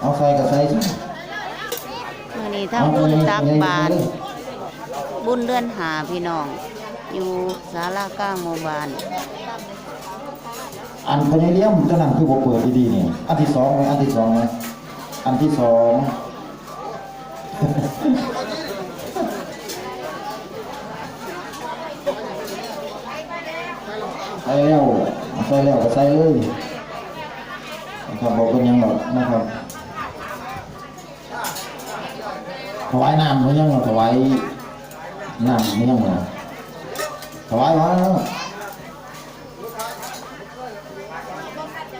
เอาใส่ก็ใส่ซะมื้อนี้ทำบุญตักบาตรบุญเดือนหาพี่น้อง อยู่ศาลากลางหมู่บ้านอันพญาเลี่ยมเจ้านั่นคือบ่เปิดดีๆนี่อันที่สองไหมอันที่สองไหมอันที่สองใส่แล้วใส่แล้วก็ใส่เลยนะครับบอกเป็นหยังหรอกนะครับ ถวายน้ำไมันยังถวายน้ำไมันยังหรอถวายมา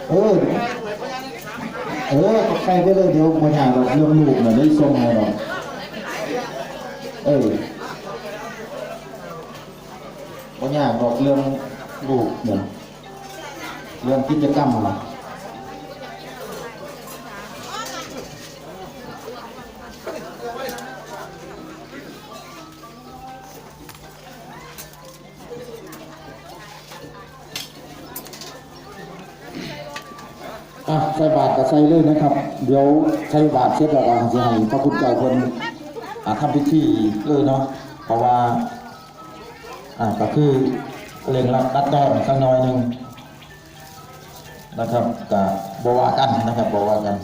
เออเออก็ใครไปเลยเดี๋ยวมาอย่างเราเรื่องลูกหน่ะได้ส่งให้เราเออมาอย่าบอกเรื่องลูกเนี่ยเรื่องกิจกรรมน่ะ อะใส่บาตรก็ใส่เลยนะครับ เดี๋ยวใส่บาตรเสร็จแล้วก็จะให้พระคุณเจ้าคนอ่าทำพิธีเลยเนาะเพราะว่าอ่าก็คือเร่งรัดรัดดอนสักหน่อยหนึ่งนะครับกับบวากันนะครับบวากัน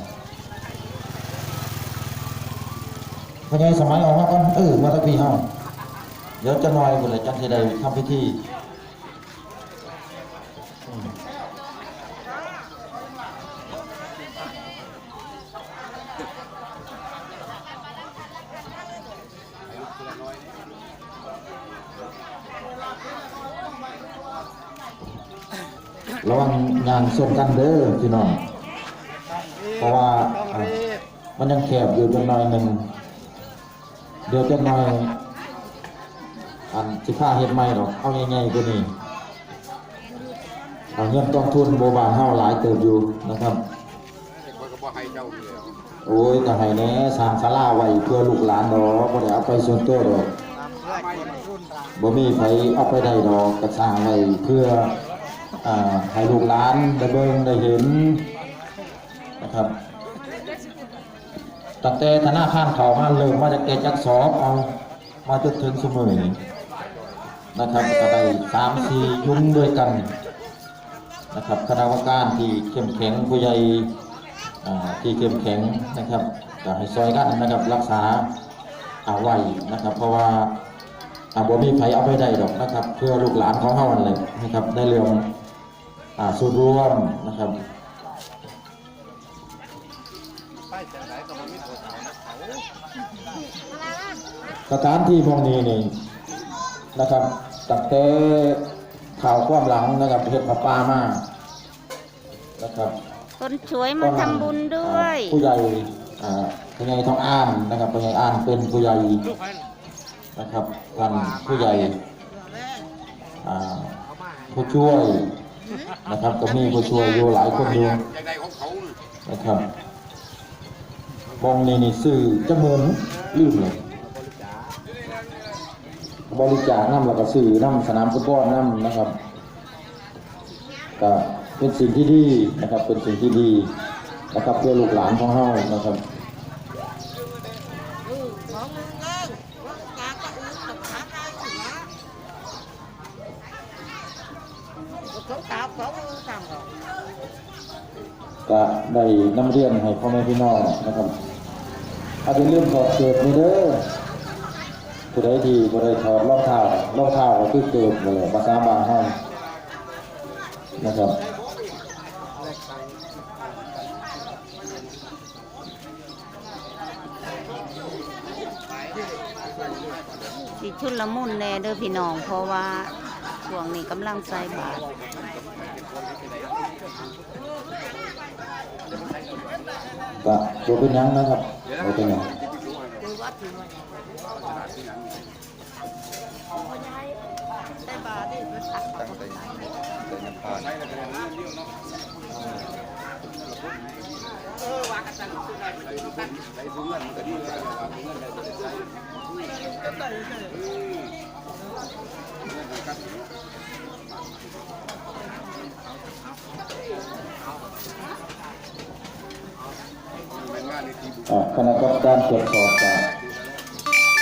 พอไงสมัยออกมาก่อนเออมาตะกี้เฮาเดี๋ยวจะหน่อยคนเลยจังสิได้ทำพิธี ระวังงานส่วนกันเด้อพี่น้องเพราะว่าอะมันยังแคบอยู่จังหน่อยหนึ่งเดี๋ยวจังหน่อยอันสิค่าเฮ็ดใหม่หรอกเอาง่ายๆตัวนี้เอาเงินกองทุนโบบานเฮาหลายเติบอยู่นะครับ คนก็บ่ให้เจ้าอยู่แล้วโอ้ยก็ให้แหน่สร้างศาลาไว้เพื่อลูกหลานดอกบ่ได้เอาไปส่วนตัวดอกบ่มีไผเอาไปได้ดอกก็สร้างไว้เพื่อ ให้ลูกหลานได้เบิ่งได้เห็นนะครับตั้งแต่ธนาคารเขามาเริ่มมาจากแต่จักสอบเอามาจนถึงสมอนะครับก็ได้สามสี่ยุ่งด้วยกันนะครับคณะกรรมการที่เข้มแข็งผู้ใหญ่อ่าที่เข้มแข็งนะครับก็ให้ซอยกันนะครับรักษาเอาไว้นะครับ เพราะว่าอาบ่มีไผเอาไปได้ดอกนะครับ เพื่อลูกหลานของเฮานั่นแหละนะครับในเรื่อง ส่วนรวมนะครับไปจังไดก็บ่มีตัวเขานะเขาสถานที่พวกนี้นี่นะครับตั้งแต่ข่าวความหลังนะครับเฮ็ดผ้าป่ามานะครับคนสวยมาทำบุญด้วย ผู้ใหญ่อ่าผู้ใหญ่ทองอ่านนะครับผู้ใหญ่อ่านเป็นผู้ใหญ่นะครับท่านผู้ใหญ่อ่าผู้ช่วย นะครับก็มีผู้ช่วยอยู่หลายคนอยู่จังไดของเขาน่ะนะครับมองนี่นี่ซื้อจะเมินลืมเลยบริจาคน้ำแล้วก็ซื้อน้ำสนามฟุตบอลน้ำนะครับก็เป็นสิ่งที่ดีนะครับ เป็นสิ่งที่ดีนะครับเพื่อลูกหลานของเฮานะครับก็ไกะได้นำเรียนให้พ่อแม่พี่น้องนะครับอาจจะเรื่องถอดเกิดนี่เด้อผู้ใดที่ผู้ใดถอดรองเท้ารองเท้าก็คือเกิดเลยภาษาบางห้องนะครับสิชุนละมุนแน่เด้อพี่น้องเพราะว่า ช่วงนี้กำลังใส่บาตรก็ตัวเป็นยังนะครับตัวเป็นหยังตั้งแต่แต่น้ำผ่านใช้แล้วก็ยังเคณะกรรมการตรวจสอบจาก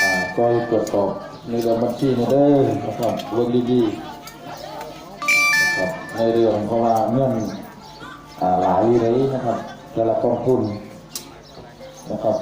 อ่าก็ตรวจสอบในเรื่องบัญชีนี่เด้นะครับเรื่องดีๆนะครับในเรื่องเพราะว่าเงื่อนหลายเลยนะครับแต่ละกองทุนนะครับ